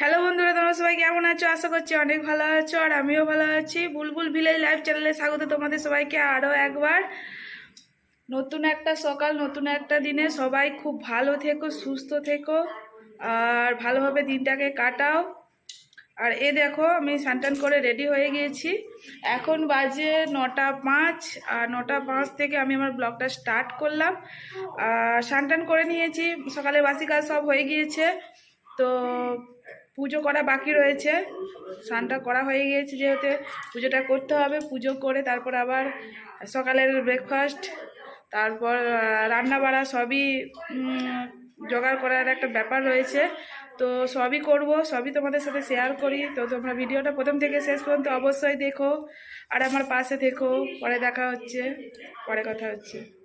Hello বন্ধুরা, তোমরা সবাই কেমন আছো? আশা করছি অনেক ভালো আছো আর আমিও ভালো আছি। বুলবুল ভিলেজ লাইভ চ্যানেলে স্বাগত তোমাদের সবাইকে আরও একবার। নতুন একটা সকাল, নতুন একটা দিনে সবাই খুব ভালো থেকো, সুস্থ থেকো আর ভালোভাবে দিনটাকে কাটাও। আর এ দেখো, আমি সানটান করে রেডি হয়ে গিয়েছি। এখন বাজে নটা পাঁচ আর নটা পাঁচ থেকে আমি আমার ব্লগটা স্টার্ট করলাম। আর সানটান করে নিয়েছি সকালে বাসি কাজ সব হয়ে গিয়েছে। তো পুজো করা বাকি রয়েছে। স্নানটা করা হয়ে গিয়েছে যেহেতু। পুজোটা করতে হবে, পুজো করে তারপর আবার সকালের ব্রেকফাস্ট তারপর রান্না বাড়া সবই জোগাড় করার একটা ব্যাপার রয়েছে। তো সবই করব, সবই তোমাদের সাথে শেয়ার করি। তো তোমরা ভিডিওটা প্রথম থেকে শেষ পর্যন্ত অবশ্যই দেখো। আর আমার পাশে থেকো। পরে দেখা হচ্ছে। পরে কথা হচ্ছে।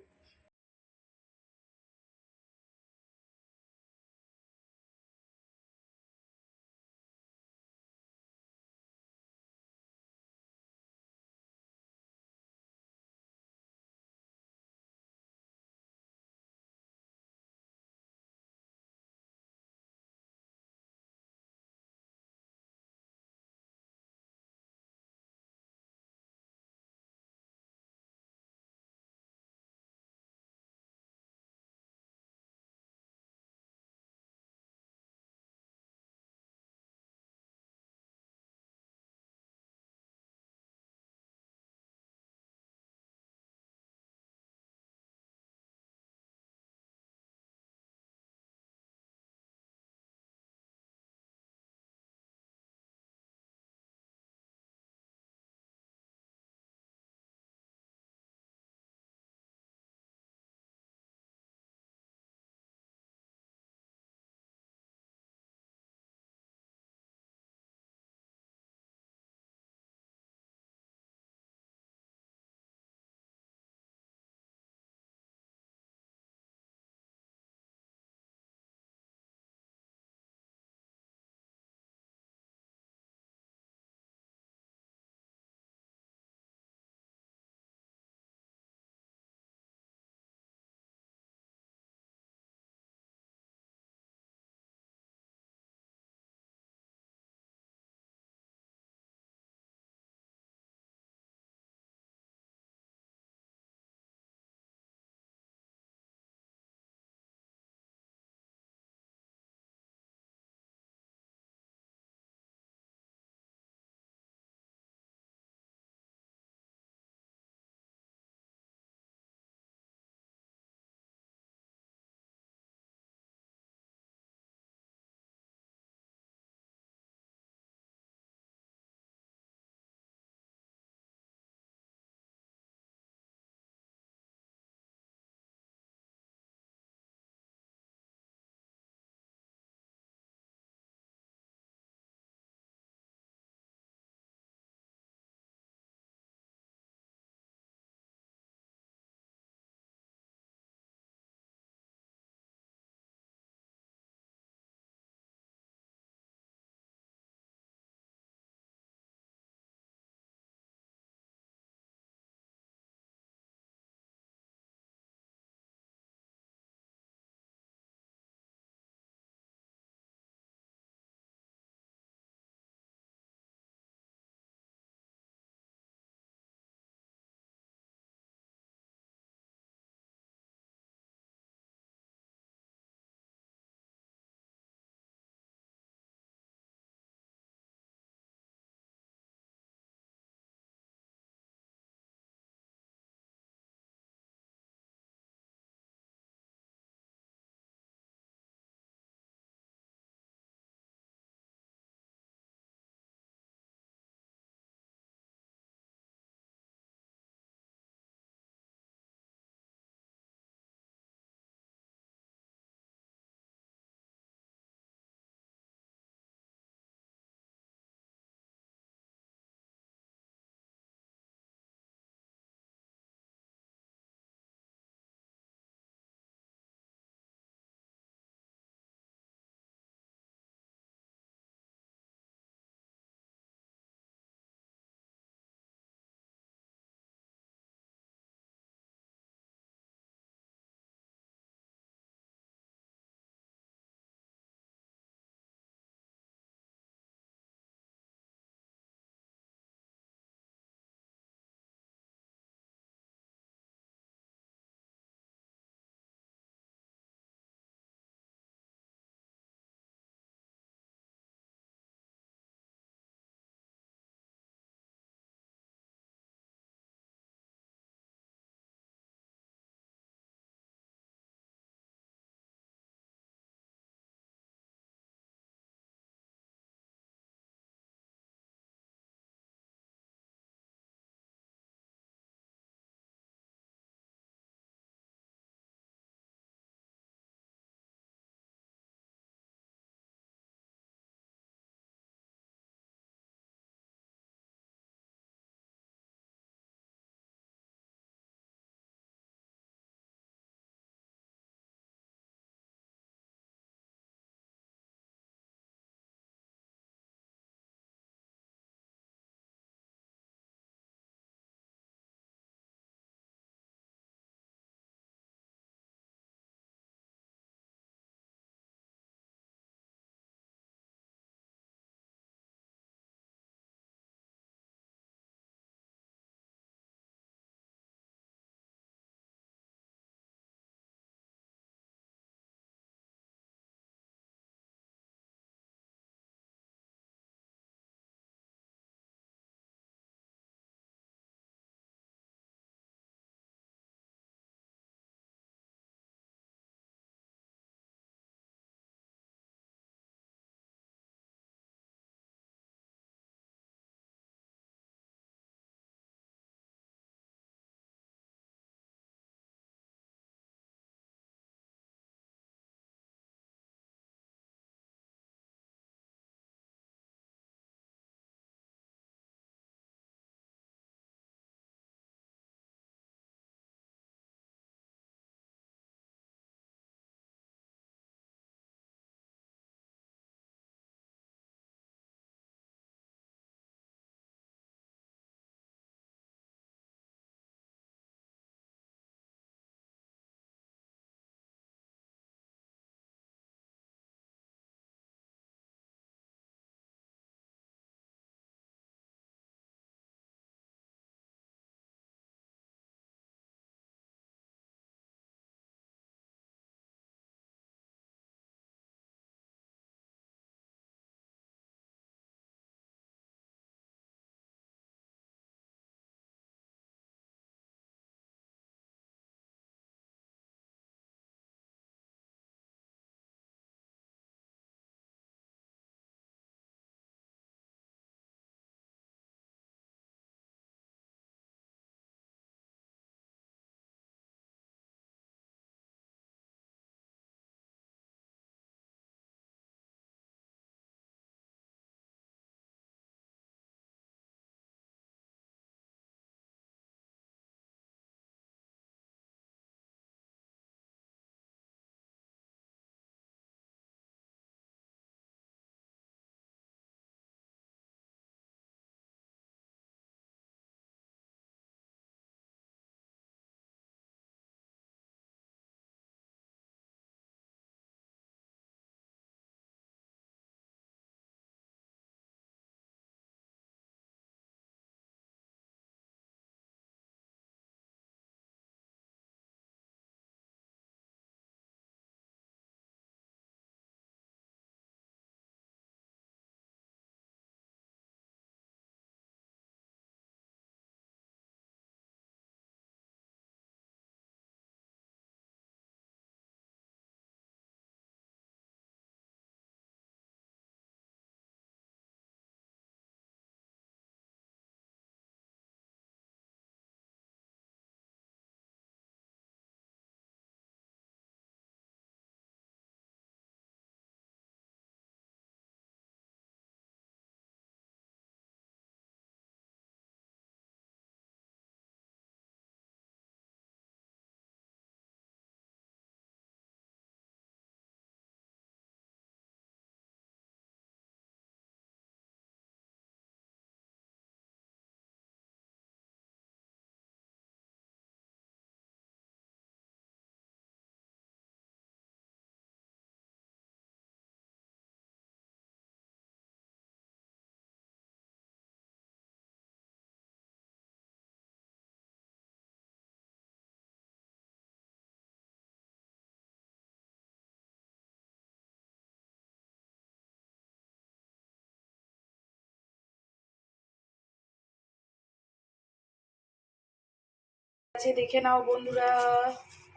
আছে, দেখে নাও বন্ধুরা।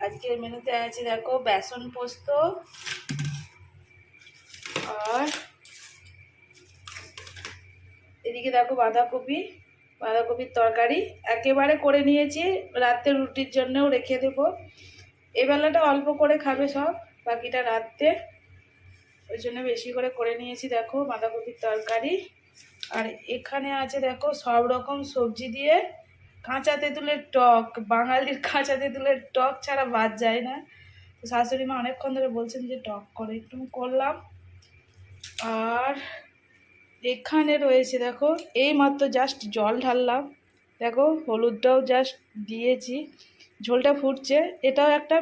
আজকের মেনুতে আছে, দেখো, বেসন পোস্ত আর এদিকে দেখো বাঁধাকপি, বাঁধাকপির তরকারি। একেবারে করে নিয়েছি, রাত্রে রুটির জন্যও রেখে দেবো। এ বেলাটা অল্প করে খাবে সব, বাকিটা রাত্রে। ওই জন্য বেশি করে করে নিয়েছি, দেখো, বাঁধাকপির তরকারি। আর এখানে আছে, দেখো, সব রকম সবজি দিয়ে কাঁচা তেঁতুলের টক, বাঙালির কাঁচা তেঁতুলের টক ছাড়া বাদ যায় না। তো শাশুড়ি মা অনেকক্ষণ ধরে বলছেন যে, টক করে একটু করলাম। আর এখানে রয়েছে দেখো, এই মাত্র জাস্ট জল ঢাললাম। দেখো, হলুদটাও জাস্ট দিয়েছি। ঝোলটা ফুটছে। এটাও একটা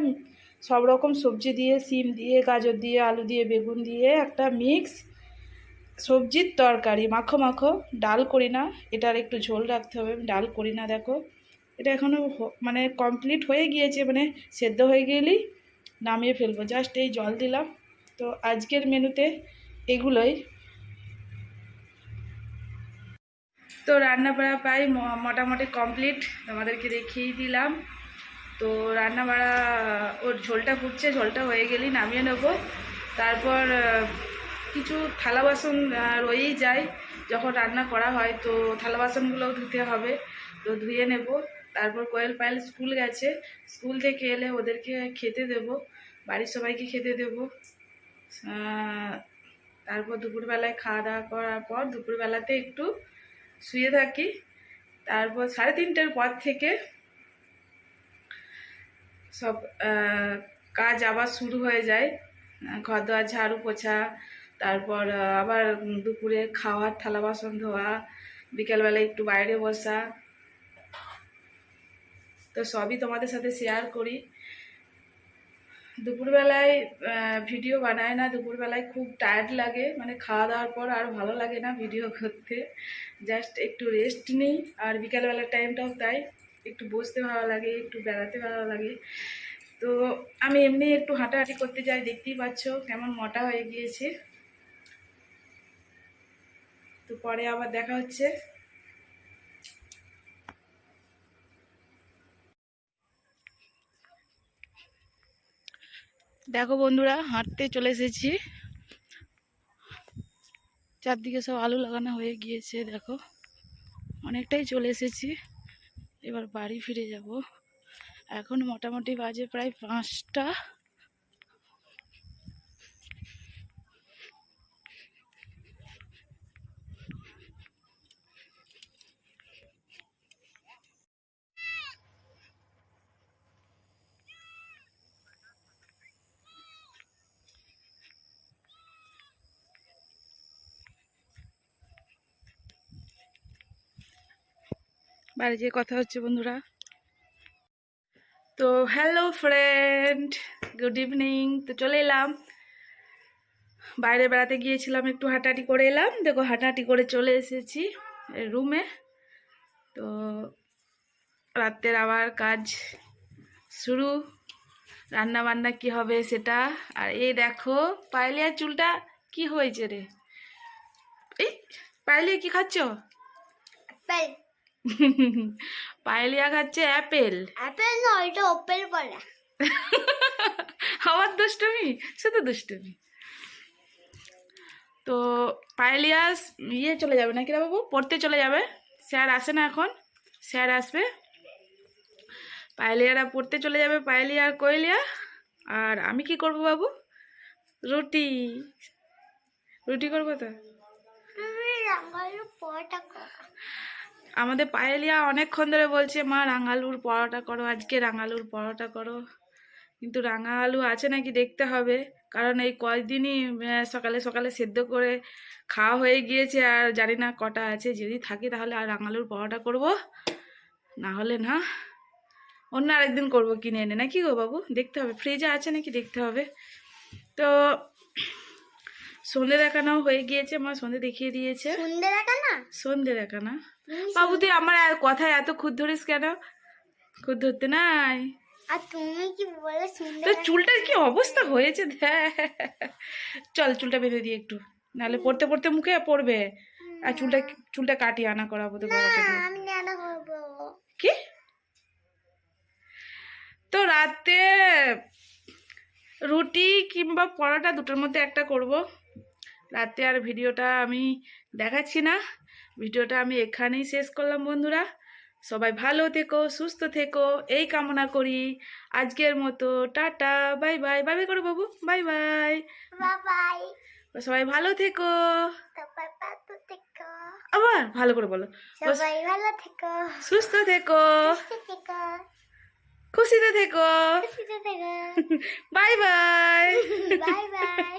সব রকম সবজি দিয়ে, সিম দিয়ে, গাজর দিয়ে, আলু দিয়ে, বেগুন দিয়ে একটা মিক্স সবজির তরকারি, মাখো মাখো, ডাল করি না, এটার একটু ঝোল রাখতে হবে, ডাল করি না, দেখো। এটা এখনও মানে কমপ্লিট হয়ে গিয়েছে মানে সেদ্ধ হয়ে গেলেই নামিয়ে ফেলব। জাস্ট এই জল দিলাম। তো আজকের মেনুতে এগুলোই। তো রান্না বাড়া প্রায় মোটামুটি কমপ্লিট তোমাদেরকে দেখিয়েই দিলাম। তো রান্না বাড়া ওর ঝোলটা ফুটছে, ঝোলটা হয়ে গেলেই নামিয়ে নেব। তারপর কিছু থালা বাসন রয়েই যায় যখন রান্না করা হয়। তো থালা বাসনগুলোও ধুতে হবে। তো ধুয়ে নেব। তারপর কোয়েল পায়েল স্কুল গেছে। স্কুল থেকে এলে ওদেরকে খেতে দেব। বাড়ির সবাইকে খেতে দেব। তারপর দুপুরবেলায় খাওয়া দাওয়া করার পর দুপুরবেলাতে একটু শুয়ে থাকি। তারপর সাড়ে তিনটের পর থেকে সব কাজ আবার শুরু হয়ে যায়। ঘর দোয়ার ঝাড়ু পোছা তারপর আবার দুপুরে খাওয়ার থালা বাসন ধোয়া, বিকেলবেলা একটু বাইরে বসা। তো সবই তোমাদের সাথে শেয়ার করি। দুপুরবেলায় ভিডিও বানায় না, দুপুরবেলায় খুব টায়ার্ড লাগে। মানে খাওয়া দাওয়ার পর আর ভালো লাগে না ভিডিও করতে। জাস্ট একটু রেস্ট নিই, আর বিকালবেলার টাইমটাও তাই। একটু বসতে ভালো লাগে, একটু বেড়াতে ভালো লাগে। তো আমি এমনি একটু হাঁটাহাঁটি করতে যাই, দেখতেই পাচ্ছ কেমন মোটা হয়ে গিয়েছে। তো পরে আবার দেখা হচ্ছে। দেখো বন্ধুরা, হাঁটতে চলে এসেছি। চারদিকে সব আলু লাগানো হয়ে গিয়েছে, দেখো। অনেকটাই চলে এসেছি। এবার বাড়ি ফিরে যাব। এখন মোটামুটি বাজে প্রায় পাঁচটা। বাড়ি যেয়ে কথা হচ্ছে, বন্ধুরা। তো হ্যালো ফ্রেন্ড গুড ইভিনিং তো চলে এলাম। বাইরে বেড়াতে গিয়েছিলাম, একটু হাঁটাহাঁটি করে এলাম। দেখো, হাঁটাহাঁটি করে চলে এসেছি রুমে তো রাত্রের আবার কাজ শুরু। রান্না বান্না কি হবে সেটা? আর এই দেখো পাইলিয়ার চুলটা কি হয়েছে রে? এই পাইলিয়া কি খাচ্ছ? পায়েলিয়া খাচ্ছে অ্যাপেল। অ্যাপেল নয় এটা ওপেল বলে আমার দুষ্টুমি? শুধু দুষ্টুমি। তো পায়েলিয়াস ইয়ে চলে যাবে নাকি বাবু? পড়তে চলে যাবে। স্যার আসে না এখন। স্যার আসবে। পায়েলিয়ারা পড়তে চলে যাবে পায়েলিয়া আর কোয়েলিয়া। আর আমি কি করব বাবু? রুটি। রুটি করব তো? আমাদের পায়েলিয়া অনেকক্ষণ ধরে বলছে, মা, রাঙালুর পরোটা করো, আজকে রাঙালুর পরোটা করো। কিন্তু রাঙা আলু আছে নাকি দেখতে হবে, কারণ এই কয়েকদিনই সকালে সকালে সেদ্ধ করে খাওয়া হয়ে গিয়েছে, আর জানি না কটা আছে। যদি থাকে তাহলে আর রাঙালুর পরোটা করব, না হলে না। অন্য আরেকদিন করব কিনে এনে। নাকি গো বাবু? দেখতে হবে। ফ্রিজে আছে নাকি দেখতে হবে? তো সন্ধে দেখানো হয়ে গিয়েছে মা সন্ধে দেখিয়ে দিয়েছে। সুন্দর দেখা না সন্ধে দেখানো। বাবু তুই আমার আর কথায় এত খুদ ধরিস কেন? খুদ ধরতে নাই। আর তুমি কি বলে সুন্দর চুলটার কি অবস্থা হয়েছে? দেখ। চল চুলটা বেঁধে দিই একটু। নাহলে পড়তে পড়তে মুখে পড়বে। আর চুলটা চুলটা কাটিয়ে আনা করাবো তো। আমি জানা করব। কি? রুটি কিংবা পরোটা দুটোর মধ্যে একটা করব। রাতে আর ভিডিওটা আমি দেখাচ্ছি না। ভিডিওটা আমি এখানেই শেষ করলাম বন্ধুরা। সবাই ভালো থেকো সুস্থ থেকো এই কামনা করি। আজকের মতো tata bye bye. Bye bye করো বাবু বাই বাই। বাবাই সবাই ভালো থেকো। সবাই ভালো থেকো। আবার ভালো করে বলো। সবাই ভালো থেকো। সুস্থ থেকো। সুস্থ থেকো। খুশিতে থেকো। By bye bye by